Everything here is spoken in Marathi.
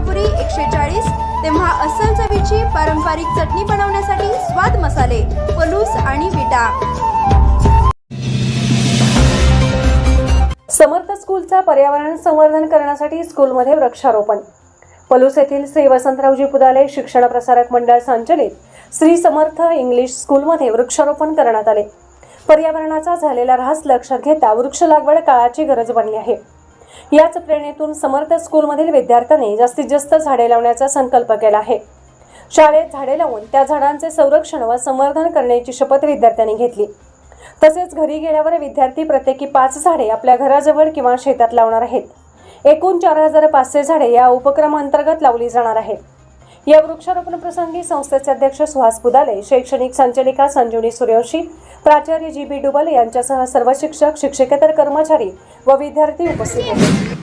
राजापुरी एकशे चाळीस तेव्हा अस्सल चवीची पारंपरिक चटणी बनवण्यासाठी स्वाद मसाले पलूस आणि विटा. समर्थ स्कूलचा पर्यावरण संवर्धन करण्यासाठी स्कूलमध्ये वृक्षारोपण. पलूस येथील श्री वसंतरावजी पुदाले शिक्षण प्रसारक मंडळ संचलित श्री समर्थ इंग्लिश स्कूलमध्ये वृक्षारोपण करण्यात आले. पर्यावरणाचा झालेला ऱ्हास लक्षात घेता वृक्ष लागवड काळाची गरज बनली आहे. याच प्रेरणेतून समर्थ स्कूलमधील विद्यार्थ्यांनी जास्तीत जास्त झाडे लावण्याचा संकल्प केला आहे. शाळेत झाडे लावून त्या झाडांचे संरक्षण व संवर्धन करण्याची शपथ विद्यार्थ्यांनी घेतली. तसेच घरी गेल्यावर विद्यार्थी प्रत्येकी पाच झाडे आपल्या घराजवळ किंवा शेतात लावणार आहेत. एकूण चार हजार पाचशे झाडे या उपक्रमांतर्गत लावली जाणार आहेत. या वृक्षारोपण प्रसंगी संस्थेचे अध्यक्ष सुहास पुदाले शैक्षणिक संचालिका संजीवनी सूर्यवंशी प्राचार्य जी बी डुबल यांच्यासह सर्व शिक्षक शिक्षकेतर कर्मचारी व विद्यार्थी उपस्थित होते.